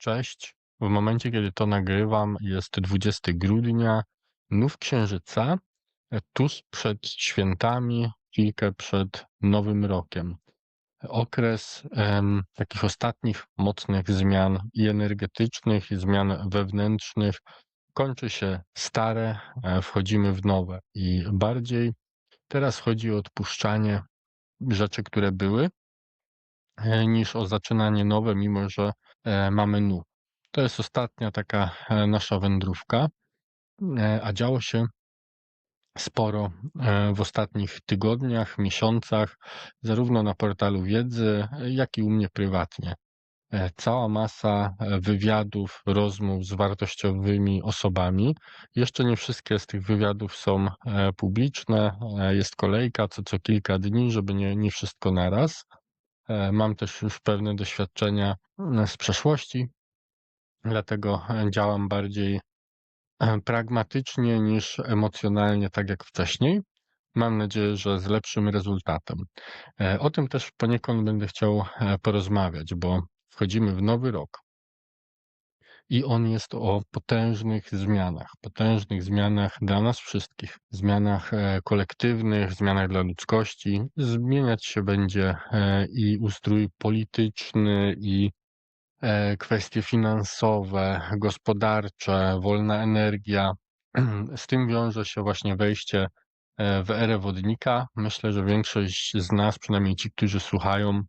Cześć. W momencie, kiedy to nagrywam, jest 20 grudnia, nów księżyca, e, tuż przed świętami, chwilkę przed Nowym Rokiem. Okres em, takich ostatnich mocnych zmian i energetycznych, i zmian wewnętrznych kończy się stare, e, wchodzimy w nowe. I bardziej teraz chodzi o odpuszczanie rzeczy, które były, e, niż o zaczynanie nowe, mimo że mamy nów. To jest ostatnia taka e, nasza wędrówka, e, a działo się sporo e, w ostatnich tygodniach, miesiącach, zarówno na portalu wiedzy, jak i u mnie prywatnie. E, Cała masa e, wywiadów, rozmów z wartościowymi osobami. Jeszcze nie wszystkie z tych wywiadów są e, publiczne. E, Jest kolejka co, co kilka dni, żeby nie, nie wszystko naraz. E, Mam też już pewne doświadczenia mm, z przeszłości, dlatego e, działam bardziej e, pragmatycznie niż emocjonalnie, tak jak wcześniej. Mam nadzieję, że z lepszym rezultatem. E, O tym też poniekąd będę chciał e, porozmawiać, bo wchodzimy w nowy rok i on jest o potężnych zmianach, potężnych zmianach dla nas wszystkich, zmianach e, kolektywnych, zmianach dla ludzkości. Zmieniać się będzie e, i ustrój polityczny, i e, kwestie finansowe, gospodarcze, wolna energia. Z tym wiąże się właśnie wejście w erę wodnika. Myślę, że większość z nas, przynajmniej ci, którzy słuchają,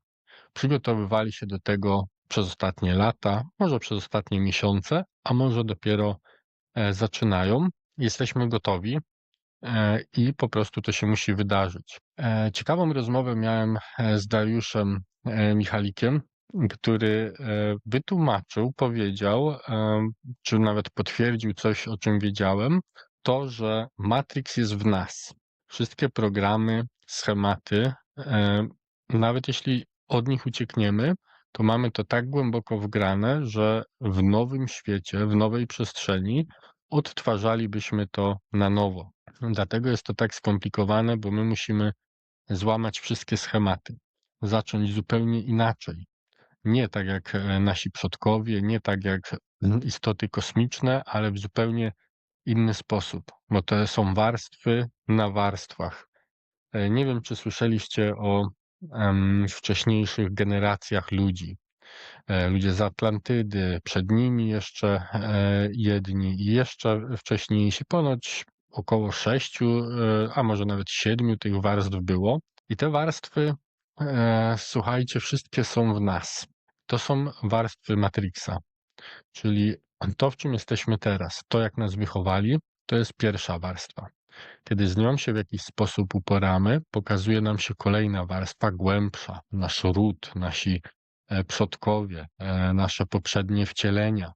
przygotowywali się do tego przez ostatnie lata, może przez ostatnie miesiące, a może dopiero e, zaczynają. Jesteśmy gotowi e, i po prostu to się musi wydarzyć. E, Ciekawą rozmowę miałem z Dariuszem Michalikiem, który wytłumaczył, powiedział, czy nawet potwierdził coś, o czym wiedziałem, to, że Matrix jest w nas. Wszystkie programy, schematy, nawet jeśli od nich uciekniemy, to mamy to tak głęboko wgrane, że w nowym świecie, w nowej przestrzeni odtwarzalibyśmy to na nowo. Dlatego jest to tak skomplikowane, bo my musimy złamać wszystkie schematy, zacząć zupełnie inaczej. Nie tak jak e, nasi przodkowie, nie tak jak istoty kosmiczne, ale w zupełnie inny sposób, bo to są warstwy na warstwach. E, Nie wiem, czy słyszeliście o em, wcześniejszych generacjach ludzi. E, Ludzie z Atlantydy, przed nimi jeszcze e, jedni i jeszcze wcześniejsi, ponoć około sześciu, e, a może nawet siedmiu tych warstw było. I te warstwy, słuchajcie, wszystkie są w nas. To są warstwy Matrixa, czyli to, w czym jesteśmy teraz, to jak nas wychowali, to jest pierwsza warstwa. Kiedy z nią się w jakiś sposób uporamy, pokazuje nam się kolejna warstwa, głębsza, nasz ród, nasi e, przodkowie, e, nasze poprzednie wcielenia.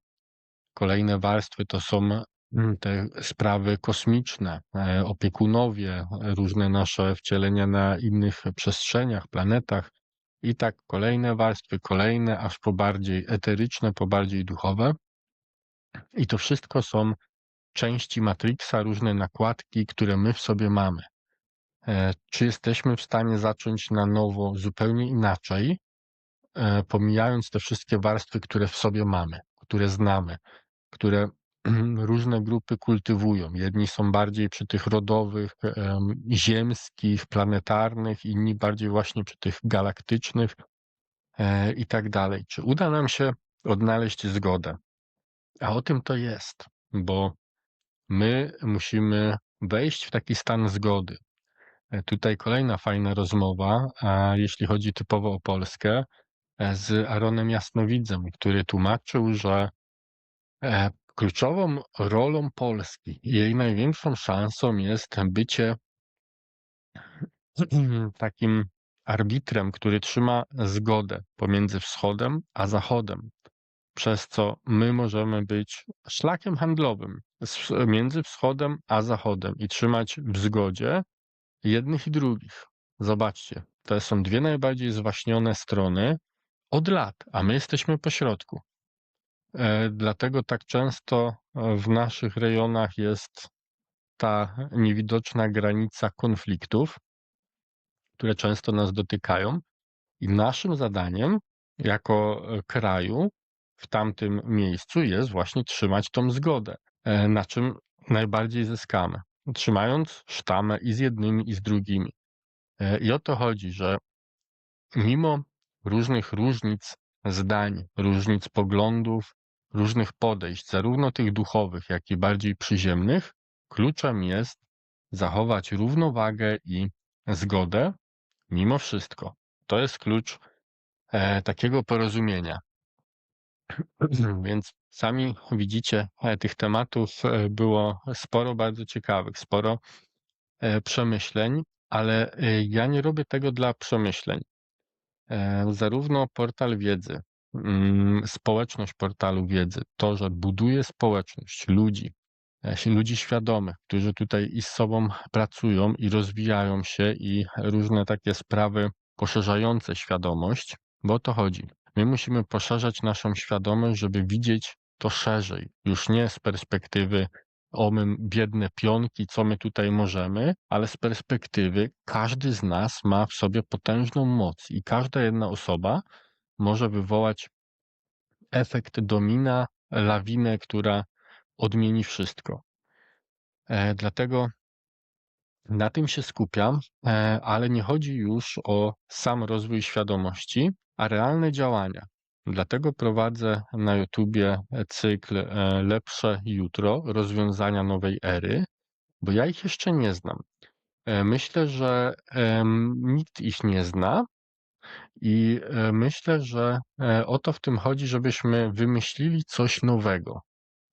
Kolejne warstwy to są mm, te sprawy kosmiczne, e, opiekunowie, różne nasze wcielenia na innych przestrzeniach, planetach. I tak kolejne warstwy, kolejne, aż po bardziej eteryczne, po bardziej duchowe. I to wszystko są części Matrixa, różne nakładki, które my w sobie mamy. E, Czy jesteśmy w stanie zacząć na nowo zupełnie inaczej, e, pomijając te wszystkie warstwy, które w sobie mamy, które znamy, które różne grupy kultywują. Jedni są bardziej przy tych rodowych, em, ziemskich, planetarnych, inni bardziej właśnie przy tych galaktycznych e, i tak dalej. Czy uda nam się odnaleźć zgodę? A o tym to jest, bo my musimy wejść w taki stan zgody. E, Tutaj kolejna fajna rozmowa, jeśli chodzi typowo o Polskę, e, z Aaronem Jasnowidzem, który tłumaczył, że e, kluczową rolą Polski, jej największą szansą jest bycie takim arbitrem, który trzyma zgodę pomiędzy wschodem a zachodem, przez co my możemy być szlakiem handlowym między wschodem a zachodem i trzymać w zgodzie jednych i drugich. Zobaczcie, to są dwie najbardziej zwaśnione strony od lat, a my jesteśmy po środku. E, Dlatego tak często e, w naszych rejonach jest ta niewidoczna granica konfliktów, które często nas dotykają. I naszym zadaniem jako e, kraju w tamtym miejscu jest właśnie trzymać tą zgodę, e, na czym najbardziej zyskamy. Trzymając sztamę i z jednymi, i z drugimi. E, I o to chodzi, że mimo różnych różnic zdań, różnic poglądów, różnych podejść, zarówno tych duchowych, jak i bardziej przyziemnych, kluczem jest zachować równowagę i zgodę mimo wszystko. To jest klucz e, takiego porozumienia. Więc sami widzicie, e, tych tematów e, było sporo bardzo ciekawych, sporo e, przemyśleń, ale ja nie robię tego dla przemyśleń. Zarówno portal wiedzy, mm, społeczność portalu wiedzy, to, że buduje społeczność ludzi, ludzi świadomych, którzy tutaj i z sobą pracują i rozwijają się i różne takie sprawy poszerzające świadomość, bo o to chodzi. My musimy poszerzać naszą świadomość, żeby widzieć to szerzej, już nie z perspektywy o my biedne pionki, co my tutaj możemy, ale z perspektywy każdy z nas ma w sobie potężną moc i każda jedna osoba może wywołać efekt domina, lawinę, która odmieni wszystko. E, dlatego na tym się skupiam, e, ale nie chodzi już o sam rozwój świadomości, a realne działania. Dlatego prowadzę na YouTubie cykl e, Lepsze Jutro, rozwiązania nowej ery, bo ja ich jeszcze nie znam. E, myślę, że nikt ich nie zna i e, myślę, że e, o to w tym chodzi, żebyśmy wymyślili coś nowego,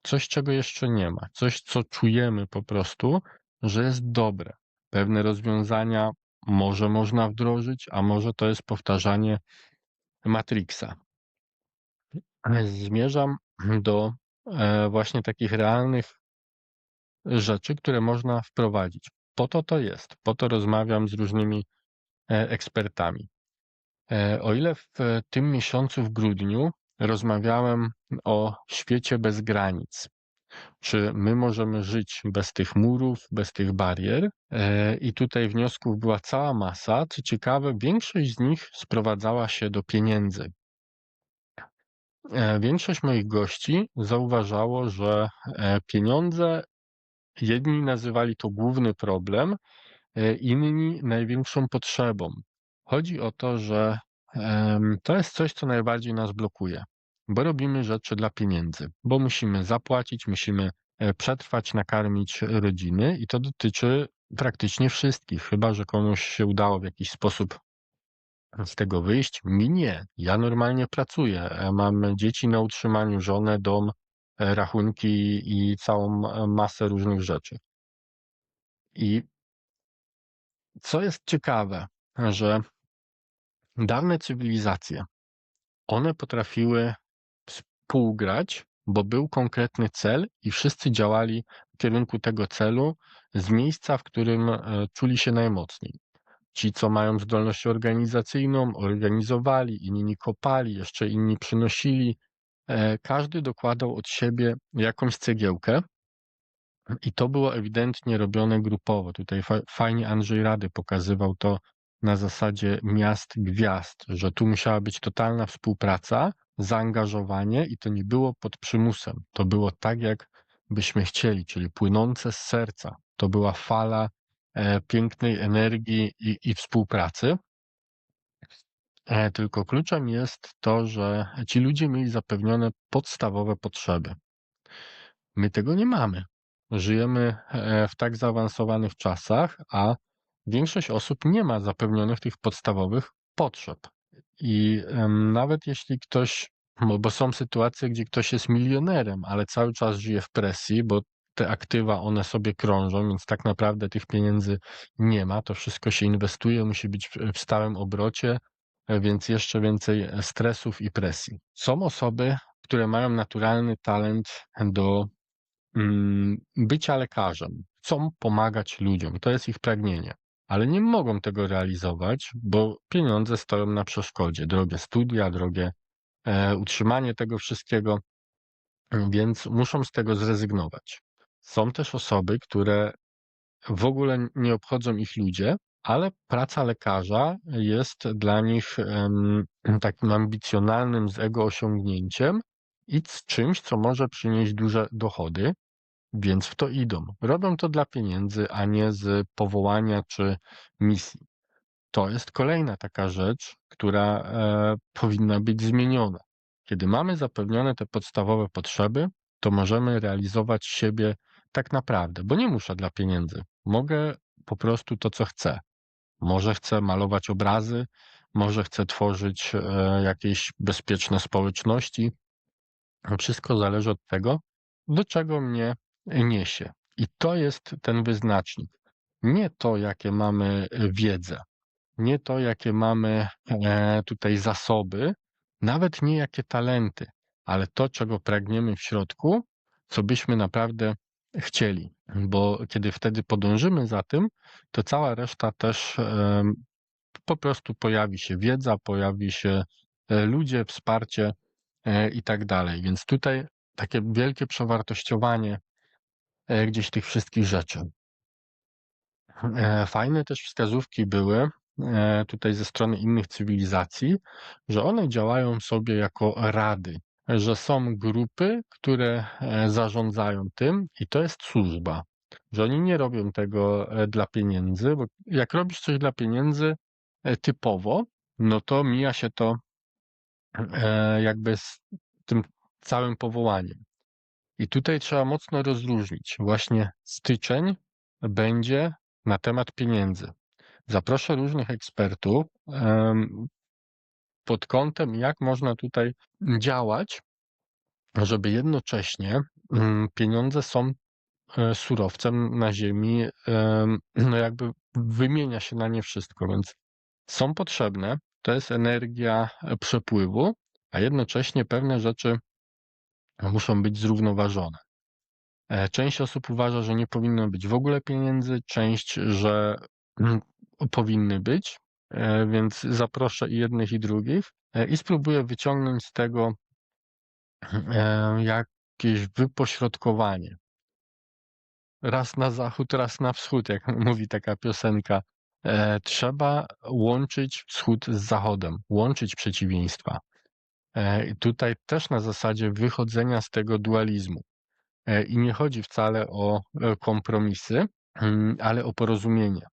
coś, czego jeszcze nie ma, coś, co czujemy po prostu, że jest dobre. Pewne rozwiązania może można wdrożyć, a może to jest powtarzanie Matrixa. Zmierzam do e, właśnie takich realnych rzeczy, które można wprowadzić. Po to to jest, po to rozmawiam z różnymi e, ekspertami. E, o ile w tym miesiącu, w grudniu, rozmawiałem o świecie bez granic. Czy my możemy żyć bez tych murów, bez tych barier? I tutaj wniosków była cała masa. Co ciekawe, większość z nich sprowadzała się do pieniędzy. E, większość moich gości zauważało, że e, pieniądze jedni nazywali to główny problem, e, inni największą potrzebą. Chodzi o to, że to jest coś, co najbardziej nas blokuje, bo robimy rzeczy dla pieniędzy, bo musimy zapłacić, musimy przetrwać, nakarmić rodziny i to dotyczy praktycznie wszystkich, chyba że komuś się udało w jakiś sposób z tego wyjść? Mi nie. Ja normalnie pracuję. E, Mam dzieci na utrzymaniu, żonę, dom, e, rachunki i całą e, masę różnych rzeczy. I co jest ciekawe, że dawne cywilizacje, one potrafiły współgrać, bo był konkretny cel i wszyscy działali w kierunku tego celu z miejsca, w którym czuli się najmocniej. Ci, co mają zdolność organizacyjną, organizowali, inni kopali, jeszcze inni przynosili. E, każdy dokładał od siebie jakąś cegiełkę i to było ewidentnie robione grupowo. Tutaj fajnie Andrzej Rady pokazywał to na zasadzie miast gwiazd, że tu musiała być totalna współpraca, zaangażowanie i to nie było pod przymusem. To było tak, jak byśmy chcieli, czyli płynące z serca. To była fala E, pięknej energii i, i współpracy. E, tylko kluczem jest to, że ci ludzie mieli zapewnione podstawowe potrzeby. My tego nie mamy. Żyjemy e, w tak zaawansowanych czasach, a większość osób nie ma zapewnionych tych podstawowych potrzeb. I nawet jeśli ktoś, bo są sytuacje, gdzie ktoś jest milionerem, ale cały czas żyje w presji, bo te aktywa, one sobie krążą, więc tak naprawdę tych pieniędzy nie ma. To wszystko się inwestuje, musi być w stałym obrocie, e, więc jeszcze więcej e, stresów i presji. Są osoby, które mają naturalny talent do mm, bycia lekarzem, chcą pomagać ludziom, to jest ich pragnienie, ale nie mogą tego realizować, bo pieniądze stoją na przeszkodzie. Drogie studia, drogie e, utrzymanie tego wszystkiego, więc muszą z tego zrezygnować. Są też osoby, które w ogóle nie obchodzą ich ludzie, ale praca lekarza jest dla nich takim ambicjonalnym z ego osiągnięciem Idź z czymś, co może przynieść duże dochody, więc w to idą. Robią to dla pieniędzy, a nie z powołania czy misji. To jest kolejna taka rzecz, która e, powinna być zmieniona. Kiedy mamy zapewnione te podstawowe potrzeby, to możemy realizować siebie tak naprawdę, bo nie muszę dla pieniędzy. Mogę po prostu to, co chcę. Może chcę malować obrazy, może chcę tworzyć e, jakieś bezpieczne społeczności. Wszystko zależy od tego, do czego mnie niesie. I to jest ten wyznacznik. Nie to, jakie mamy wiedzę, nie to, jakie mamy e, tutaj zasoby, nawet nie jakie talenty, ale to, czego pragniemy w środku, co byśmy naprawdę chcieli. Bo kiedy wtedy podążymy za tym, to cała reszta też em, po prostu pojawi się wiedza, pojawi się e, ludzie, wsparcie e, i tak dalej. Więc tutaj takie wielkie przewartościowanie e, gdzieś tych wszystkich rzeczy. E, Fajne też wskazówki były e, tutaj ze strony innych cywilizacji, że one działają sobie jako rady, że są grupy, które e, zarządzają tym i to jest służba. Że oni nie robią tego e, dla pieniędzy, bo jak robisz coś dla pieniędzy e, typowo, no to mija się to e, jakby z tym całym powołaniem. I tutaj trzeba mocno rozróżnić. Właśnie styczeń będzie na temat pieniędzy. Zaproszę różnych ekspertów pod kątem, jak można tutaj działać, żeby jednocześnie mm, pieniądze są e, surowcem na ziemi, em, no jakby wymienia się na nie wszystko, więc są potrzebne, to jest energia e, przepływu, a jednocześnie pewne rzeczy muszą być zrównoważone. E, Część osób uważa, że nie powinno być w ogóle pieniędzy, część, że mm, powinny być, e, więc zaproszę i jednych, i drugich e, i spróbuję wyciągnąć z tego jakieś wypośrodkowanie. Raz na zachód, raz na wschód, jak mówi taka piosenka. Trzeba łączyć wschód z zachodem, łączyć przeciwieństwa. E, I tutaj też na zasadzie wychodzenia z tego dualizmu. E, I nie chodzi wcale o e, kompromisy, mm, ale o porozumienie.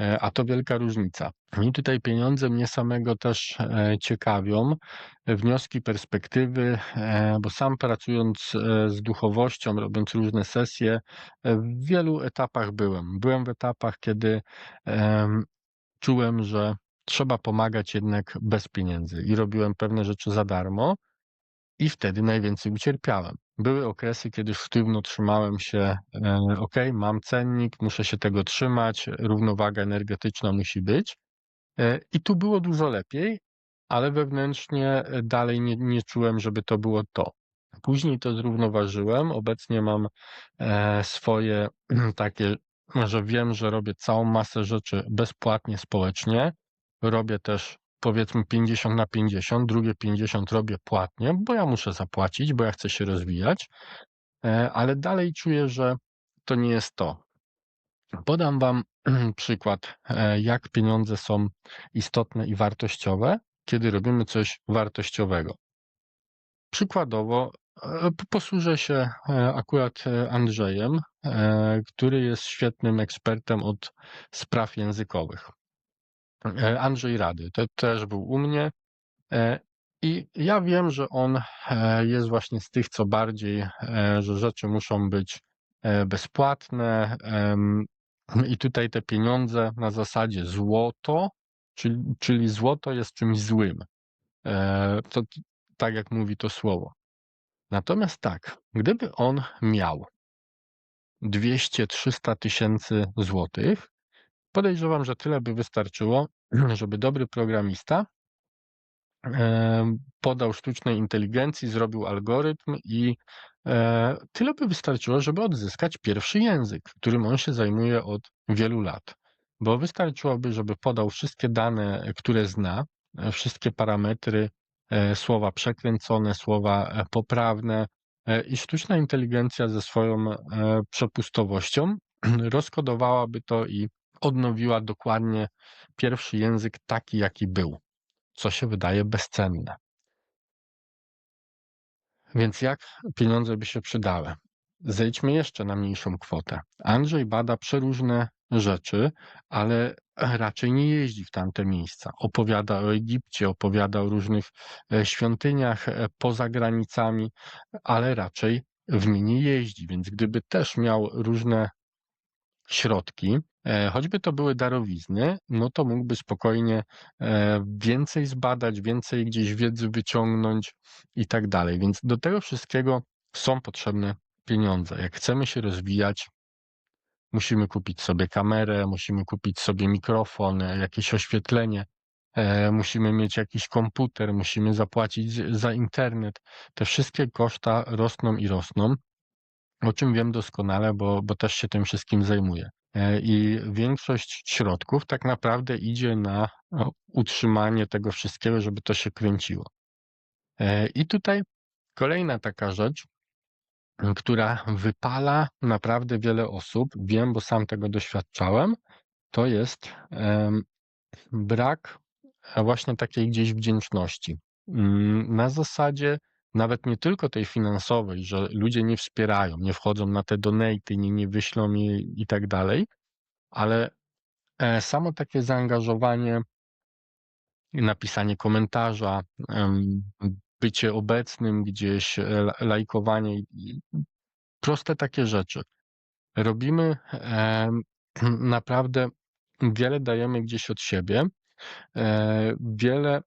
E, A to wielka różnica. I tutaj pieniądze mnie samego też e, ciekawią, e, wnioski, perspektywy, e, bo sam pracując e, z duchowością, robiąc różne sesje, e, w wielu etapach byłem. Byłem w etapach, kiedy em, czułem, że trzeba pomagać jednak bez pieniędzy i robiłem pewne rzeczy za darmo. I wtedy najwięcej ucierpiałem. Były okresy, kiedy sztywno trzymałem się, e, ok, mam cennik, muszę się tego trzymać, równowaga energetyczna musi być. E, I tu było dużo lepiej, ale wewnętrznie e, dalej nie, nie czułem, żeby to było to. Później to zrównoważyłem. Obecnie mam swoje takie, że wiem, że robię całą masę rzeczy bezpłatnie, społecznie. Robię też powiedzmy 50 na 50, drugie 50 robię płatnie, bo ja muszę zapłacić, bo ja chcę się rozwijać, e, ale dalej czuję, że to nie jest to. Podam Wam przykład, e, jak pieniądze są istotne i wartościowe, kiedy robimy coś wartościowego. Przykładowo, e, posłużę się akurat Andrzejem, który jest świetnym ekspertem od spraw językowych. E, Andrzej Rady, to też był u mnie. E, I ja wiem, że on e, jest właśnie z tych, co bardziej, że rzeczy muszą być bezpłatne. I tutaj te pieniądze na zasadzie złoto, czyli, czyli złoto jest czymś złym. To tak jak mówi to słowo. Natomiast tak, gdyby on miał 200-300 tysięcy złotych, podejrzewam, że tyle by wystarczyło, żeby dobry programista podał sztucznej inteligencji, zrobił algorytm i e, tyle by wystarczyło, żeby odzyskać pierwszy język, którym on się zajmuje od wielu lat. Bo wystarczyłoby, żeby podał wszystkie dane, które zna, e, wszystkie parametry, e, słowa przekręcone, słowa poprawne i sztuczna inteligencja ze swoją przepustowością rozkodowałaby to i odnowiła dokładnie pierwszy język taki, jaki był co się wydaje bezcenne. Więc jak pieniądze by się przydały? Zejdźmy jeszcze na mniejszą kwotę. Andrzej bada przeróżne rzeczy, ale raczej nie jeździ w tamte miejsca. Opowiada o Egipcie, opowiada o różnych e, świątyniach e, poza granicami, ale raczej w nie nie jeździ. Więc gdyby też miał różne środki, e, choćby to były darowizny, no to mógłby spokojnie więcej zbadać, więcej gdzieś wiedzy wyciągnąć i tak dalej. Więc do tego wszystkiego są potrzebne pieniądze. Jak chcemy się rozwijać, musimy kupić sobie kamerę, musimy kupić sobie mikrofon, e, jakieś oświetlenie, e, musimy mieć jakiś komputer, musimy zapłacić za internet. Te wszystkie koszta rosną i rosną, o czym wiem doskonale, bo, bo też się tym wszystkim zajmuję. E, I większość środków tak naprawdę idzie na utrzymanie tego wszystkiego, żeby to się kręciło. I tutaj kolejna taka rzecz, która wypala naprawdę wiele osób, wiem, bo sam tego doświadczałem, to jest brak właśnie takiej gdzieś wdzięczności. Mm, na zasadzie nawet nie tylko tej finansowej, że ludzie nie wspierają, nie wchodzą na te donaty, nie, nie wyślą jej i tak dalej, ale e, samo takie zaangażowanie, napisanie komentarza, bycie obecnym gdzieś, e, lajkowanie, proste takie rzeczy. Robimy naprawdę wiele dajemy gdzieś od siebie. E, wiele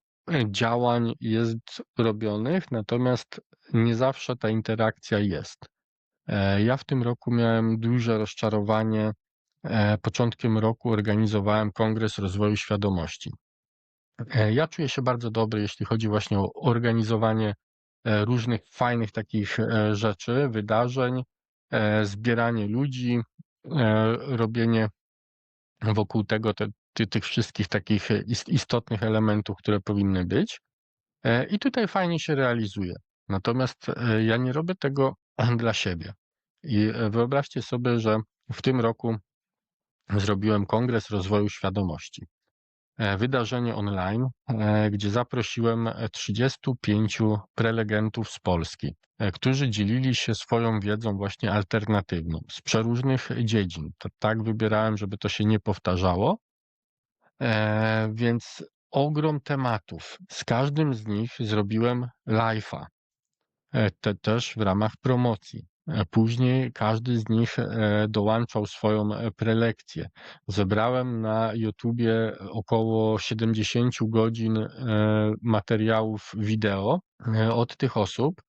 działań jest robionych, natomiast nie zawsze ta interakcja jest. E, ja w tym roku miałem duże rozczarowanie. Początkiem roku organizowałem Kongres Rozwoju Świadomości. E, ja czuję się bardzo dobry, jeśli chodzi właśnie o organizowanie e, różnych fajnych takich e, rzeczy, wydarzeń, zbieranie ludzi, robienie wokół tego te, ty, tych wszystkich takich istotnych elementów, które powinny być. I tutaj fajnie się realizuje. Natomiast ja nie robię tego dla siebie. I wyobraźcie sobie, że w tym roku zrobiłem Kongres Rozwoju Świadomości. E, wydarzenie online, e, gdzie zaprosiłem 35 prelegentów z Polski, e, którzy dzielili się swoją wiedzą właśnie alternatywną z przeróżnych dziedzin. Tak wybierałem, żeby to się nie powtarzało. Więc ogrom tematów. Z każdym z nich zrobiłem live'a. Te też w ramach promocji. E, później każdy z nich e, dołączał swoją e, prelekcję. Zebrałem na YouTubie około 70 godzin materiałów wideo od tych osób,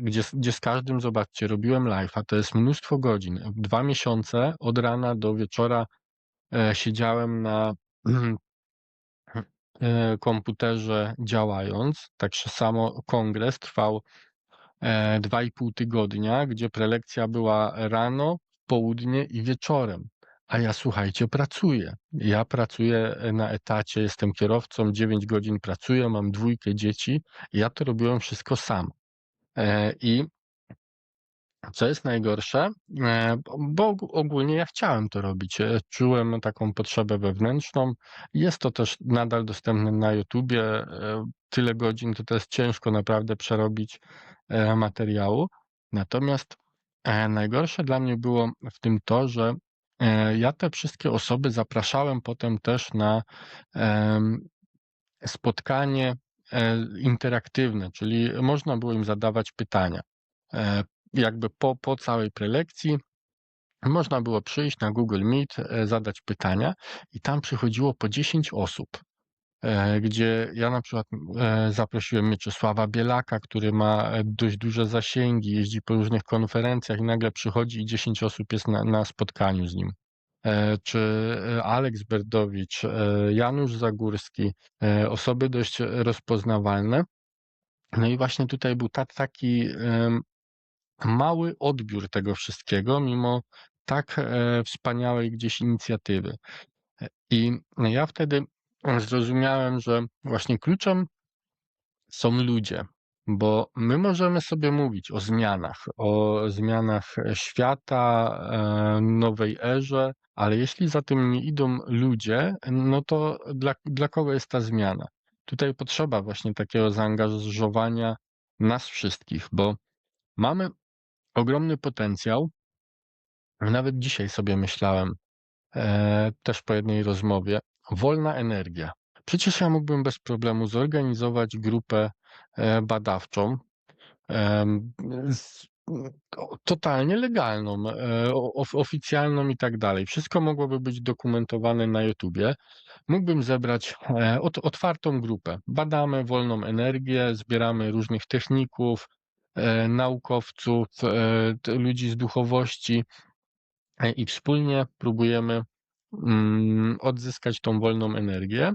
gdzie, gdzie z każdym, zobaczcie, robiłem live, a to jest mnóstwo godzin. Dwa miesiące od rana do wieczora siedziałem na komputerze działając. Także samo kongres trwał E, dwa i pół tygodnia, gdzie prelekcja była rano, południe i wieczorem. A ja słuchajcie, pracuję. Ja pracuję na etacie, jestem kierowcą, 9 godzin pracuję, mam dwójkę dzieci. Ja to robiłem wszystko sam. E, I co jest najgorsze, e, bo ogólnie ja chciałem to robić. Czułem taką potrzebę wewnętrzną. Jest to też nadal dostępne na YouTubie. Tyle godzin to jest ciężko naprawdę przerobić E, materiału. Natomiast e, najgorsze dla mnie było w tym to, że e, ja te wszystkie osoby zapraszałem potem też na spotkanie interaktywne, czyli można było im zadawać pytania. Jakby po, po całej prelekcji można było przyjść na Google Meet, zadać pytania i tam przychodziło po 10 osób. E, gdzie ja na przykład e, zaprosiłem Mieczysława Bielaka, który ma e, dość duże zasięgi, jeździ po różnych konferencjach i nagle przychodzi i 10 osób jest na, na spotkaniu z nim. Czy Aleks Berdowicz, Janusz Zagórski, osoby dość rozpoznawalne. No i właśnie tutaj był tak, taki mały odbiór tego wszystkiego, mimo tak wspaniałej gdzieś inicjatywy. I ja wtedy zrozumiałem, że właśnie kluczem są ludzie, bo my możemy sobie mówić o zmianach, o zmianach świata, e, nowej erze, ale jeśli za tym nie idą ludzie, no to dla, dla kogo jest ta zmiana? Tutaj potrzeba właśnie takiego zaangażowania nas wszystkich, bo mamy ogromny potencjał. Nawet dzisiaj sobie myślałem, e, też po jednej rozmowie, wolna energia. Przecież ja mógłbym bez problemu zorganizować grupę e, badawczą, em, z, totalnie legalną, e, of, oficjalną i tak dalej. Wszystko mogłoby być dokumentowane na YouTubie. Mógłbym zebrać e, ot, otwartą grupę. Badamy wolną energię, zbieramy różnych techników, e, naukowców, e, ludzi z duchowości e, i wspólnie próbujemy mm, odzyskać tą wolną energię.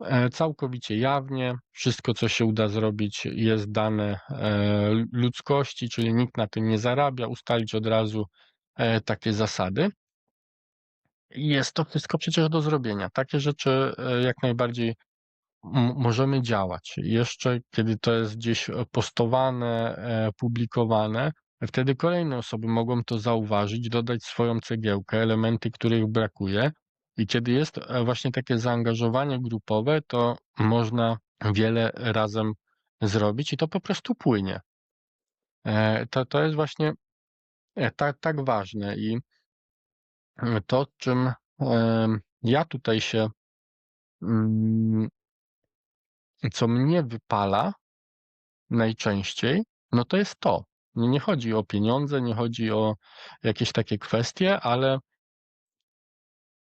E, Całkowicie jawnie, wszystko co się uda zrobić jest dane e, ludzkości, czyli nikt na tym nie zarabia, ustalić od razu e, takie zasady. Jest to wszystko przecież do zrobienia. Takie rzeczy e, jak najbardziej możemy działać. Jeszcze kiedy to jest gdzieś postowane, e, publikowane, wtedy kolejne osoby mogą to zauważyć, dodać swoją cegiełkę, elementy, których brakuje. I kiedy jest e, właśnie takie zaangażowanie grupowe, to można wiele razem zrobić i to po prostu płynie. E, To, to jest właśnie tak, tak ważne i to, czym ja tutaj się, mm, co mnie wypala, najczęściej, no to jest to. Nie, nie chodzi o pieniądze, nie chodzi o jakieś takie kwestie, ale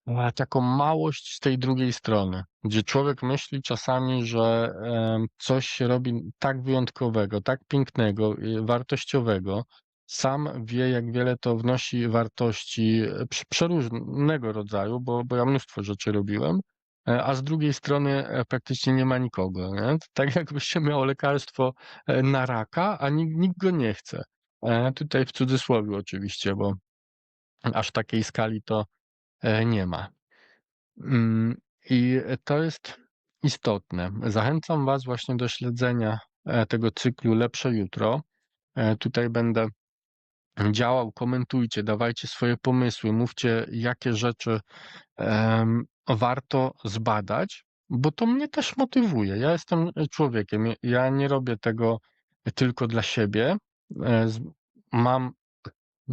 e, taką małość z tej drugiej strony, gdzie człowiek myśli czasami, że coś się robi tak wyjątkowego, tak pięknego, y, wartościowego. Sam wie, jak wiele to wnosi wartości e, prze- przeróżnego rodzaju, bo, bo ja mnóstwo rzeczy robiłem, a z drugiej strony e, praktycznie nie ma nikogo. Nie? Tak jakbyś się miało lekarstwo e, na raka, a nikt, nikt go nie chce. E, Tutaj w cudzysłowie oczywiście, bo aż takiej skali to e, nie ma. Mm, I to jest istotne. Zachęcam Was właśnie do śledzenia e, tego cyklu Lepsze Jutro. E, Tutaj będę działał, komentujcie, dawajcie swoje pomysły, mówcie, jakie rzeczy em, warto zbadać, bo to mnie też motywuje. Ja jestem człowiekiem, ja nie robię tego tylko dla siebie. E, Mam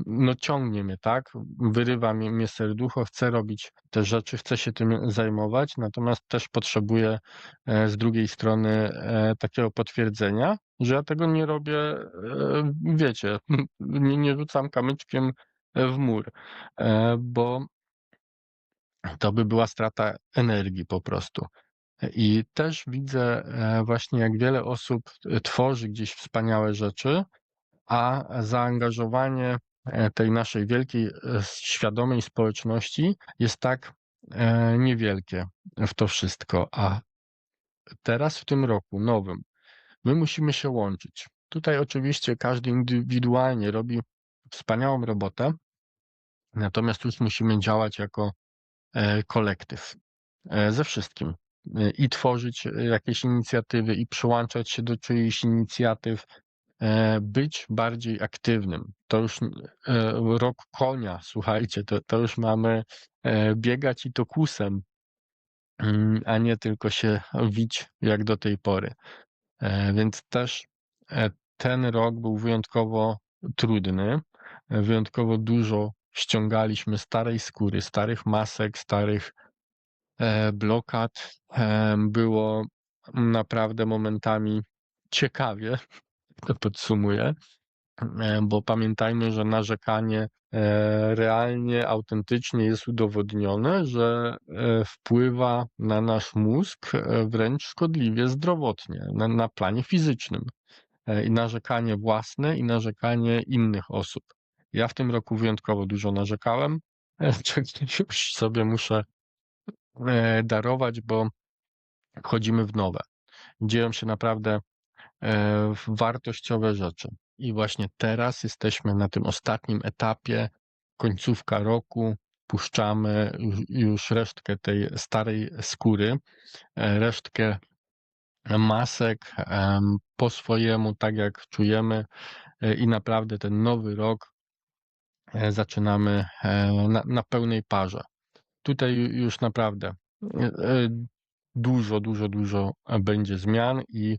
no ciągnie mnie, tak? Wyrywa mnie, mnie serducho, chcę robić te rzeczy, chcę się tym zajmować, natomiast też potrzebuję e, z drugiej strony e, takiego potwierdzenia, że ja tego nie robię, e, wiecie, nie, nie rzucam kamyczkiem w mur, bo to by była strata energii po prostu. I też widzę właśnie, jak wiele osób tworzy gdzieś wspaniałe rzeczy, a zaangażowanie tej naszej wielkiej, e, świadomej społeczności jest tak e, niewielkie w to wszystko. A teraz w tym roku nowym my musimy się łączyć. Tutaj oczywiście każdy indywidualnie robi wspaniałą robotę, natomiast już musimy działać jako e, kolektyw e, ze wszystkim E, i tworzyć e, jakieś inicjatywy i przyłączać się do czyichś inicjatyw, e, być bardziej aktywnym. To już e, rok konia, słuchajcie, to, to już mamy e, biegać i to kusem, mm, a nie tylko się wić jak do tej pory. E, Więc też e, ten rok był wyjątkowo trudny. E, Wyjątkowo dużo ściągaliśmy starej skóry, starych masek, starych e, blokad. E, Było naprawdę momentami ciekawie, to podsumuję, e, bo pamiętajmy, że narzekanie e, realnie, autentycznie jest udowodnione, że e, wpływa na nasz mózg wręcz szkodliwie zdrowotnie, na, na planie fizycznym. I narzekanie własne, i narzekanie innych osób. Ja w tym roku wyjątkowo dużo narzekałem, e, czego już sobie muszę darować, bo wchodzimy w nowe. Dzieją się naprawdę wartościowe rzeczy. I właśnie teraz jesteśmy na tym ostatnim etapie, końcówka roku, puszczamy już, resztkę tej starej skóry, e, resztkę masek po swojemu, tak jak czujemy, e, i naprawdę ten nowy rok e, zaczynamy e, na, na pełnej parze. Tutaj ju- już naprawdę e, e, dużo, dużo, dużo będzie zmian i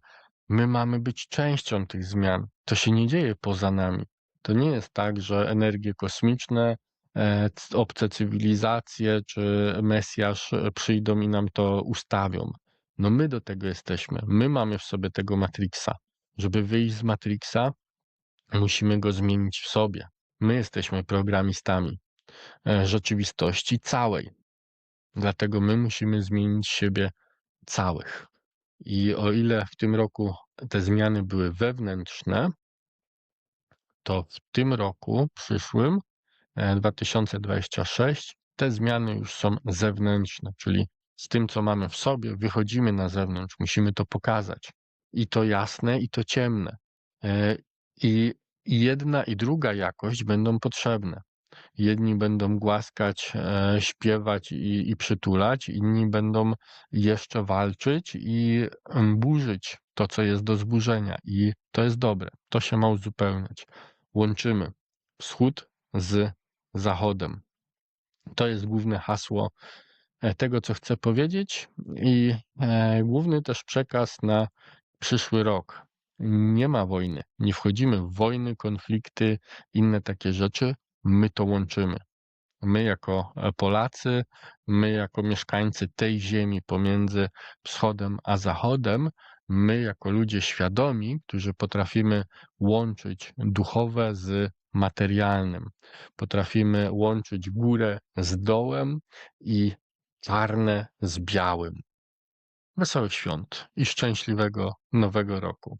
My mamy być częścią tych zmian. To się nie dzieje poza nami. To nie jest tak, że energie kosmiczne, e, obce cywilizacje czy Mesjasz e, przyjdą i nam to ustawią. No my do tego jesteśmy. My mamy w sobie tego Matrixa. Żeby wyjść z Matrixa, musimy go zmienić w sobie. My jesteśmy programistami e, rzeczywistości całej. Dlatego my musimy zmienić siebie całych. I o ile w tym roku te zmiany były wewnętrzne, to w tym roku przyszłym, e, 2026, te zmiany już są zewnętrzne, czyli z tym, co mamy w sobie, wychodzimy na zewnątrz, musimy to pokazać. I to jasne, i to ciemne. E, i jedna i druga jakość będą potrzebne. Jedni będą głaskać, e, śpiewać i, i przytulać, inni będą jeszcze walczyć i burzyć to, co jest do zburzenia. I to jest dobre. To się ma uzupełniać. Łączymy wschód z zachodem. To jest główne hasło e, tego, co chcę powiedzieć, i e, główny też przekaz na przyszły rok. Nie ma wojny. Nie wchodzimy w wojny, konflikty, inne takie rzeczy. My to łączymy. My, jako e, Polacy, my, jako mieszkańcy tej ziemi pomiędzy wschodem a zachodem, my, jako ludzie świadomi, którzy potrafimy łączyć duchowe z materialnym, potrafimy łączyć górę z dołem i czarne z białym. Wesołych świąt i szczęśliwego nowego roku.